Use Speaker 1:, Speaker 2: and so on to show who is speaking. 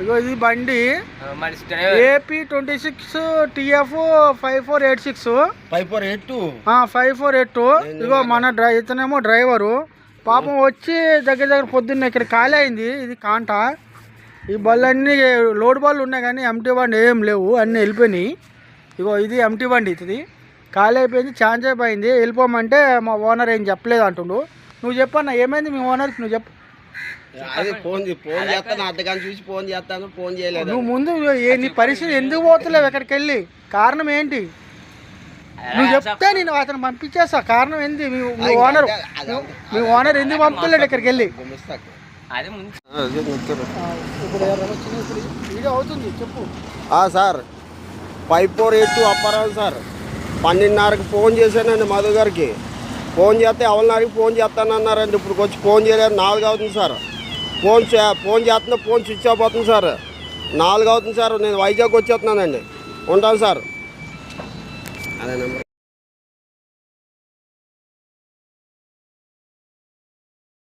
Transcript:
Speaker 1: ఇగో ఇది బండి. AP twenty six TF five four eight six
Speaker 2: five four eight two
Speaker 1: five four eight two ఇగో మన డ్రై ఇతనేమో driver. పాపం వచ్చి దగ్గర దగ్గర పొద్దున్న ఇక్కడ ఖాళీ అయింది ఇది కాంట. ఈ బళ్ళు అన్నీ లోడ్ బళ్ళు ఉన్నాయి కానీ ఎంటీ బండి ఏం లేవు అన్నీ వెళ్ళిపోయినాయి. ఇగో ఇది ఎంటీ బండి ఇది. ఖాళీ అయిపోయింది ఛాన్స్ అయిపోయింది. వెళ్ళిపోమంటే మా ఓనర్ ఏం చెప్పలేదు అంటుండు. నువ్వు చెప్పన్నా ఏమైంది మీ ఓనర్కి? నువ్వు చెప్పు.
Speaker 2: అదే ఫోన్ చే- ఫోన్ చేస్తాను చూసి ఫోన్ చేస్తాను ఫోన్ చేయలేదు.
Speaker 1: నువ్వు ముందు ఏ- నీ పరిస్థితి ఎందుకు పోతలేవు ఎక్కడికి వెళ్ళి? కారణం ఏంటి? నువ్వు చెప్తే నేను అతను పంపించేస్తా. కారణం ఏంటి మీ మీ ఓనర్ మీ ఓనర్ ఎందుకు పంపుతలేడు ఇక్కడికి వెళ్ళి?
Speaker 2: గుమిస్తాకు.
Speaker 3: అది ముందు.
Speaker 2: ఆ, అదే చెప్తారు.
Speaker 1: ఇప్పుడు ఎవరైనా వచ్చినా ఇప్పుడు వీడియో అవుతుంది చెప్పు.
Speaker 2: ఆ, sir. Five four eight two Apparao sir. పన్నెండున్నరకు phone చేశానండి మధు గారికి. ఫోన్ చేస్తే ఎవరినారికి ఫోన్ చేస్తానన్నారండి. ఇప్పుడు వచ్చి ఫోన్ చేయలేదు. నాలుగు అవుతుంది సార్. ఫోన్ చే ఫోన్ చేస్తున్నా ఫోన్ స్విచ్ ఆఫ్ అవుతుంది సార్. నాలుగు అవుతుంది సార్. నేను వైజాగ్ వచ్చేస్తున్నానండి. ఉంటాను సార్. అదే నెంబర్.